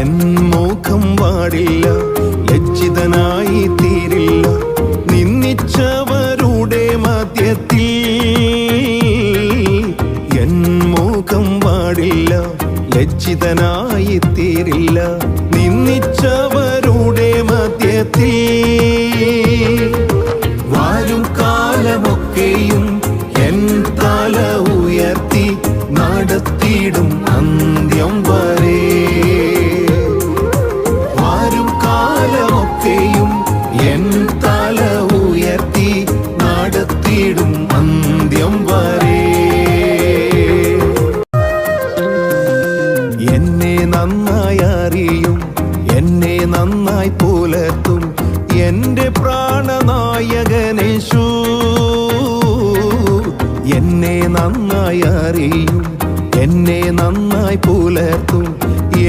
N മുഖം പാടില്ല ലജ്ജിതനായി തീരില്ല. നിന്നിച്ചവരുടെ മധ്യത്തിൽ എൻ മുഖം പാടില്ല ലജ്ജിതനായി തീരില്ല. നിന്നിച്ചവരുടെ മധ്യത്തിൽ വാരും കാലമൊക്കെയും എൻ തല ഉയർത്തി നടത്തിയിടും അന്ത്യം വരും നന്നായി പുലർത്തും എന്റെ പ്രാണനായകനേശു. എന്നെ നന്നായി അറിയും എന്നെ നന്നായി പുലർത്തും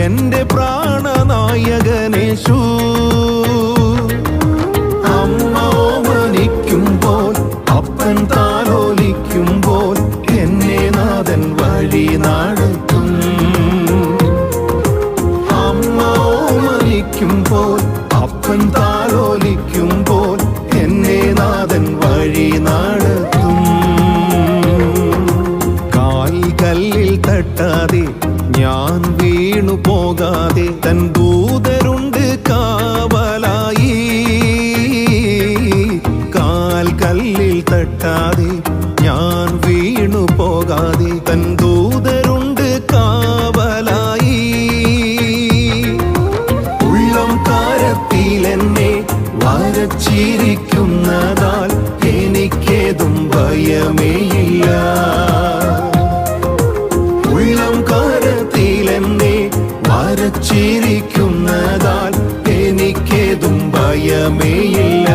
എന്റെ പ്രാണനായകനേശു. അമ്മ ഓമനിക്കുമ്പോൾ അപ്പൻ താലോലിക്കുമ്പോൾ എന്നെ നാഥൻ വഴി നടത്തും തട്ടാതെ ഞാൻ വീണു പോകാതെ തൻ ദൂതരുണ്ട് കാവലായി. കാൽ കല്ലിൽ തട്ടാതെ ഞാൻ വീണു പോകാതെ തൻ ദൂതരുണ്ട് കാവലായി. ഉള്ളം കാരത്തിൽ എന്നെ വരച്ചിരിക്കുന്നതാൽ എനിക്കേതും ഭയമേയില്ല.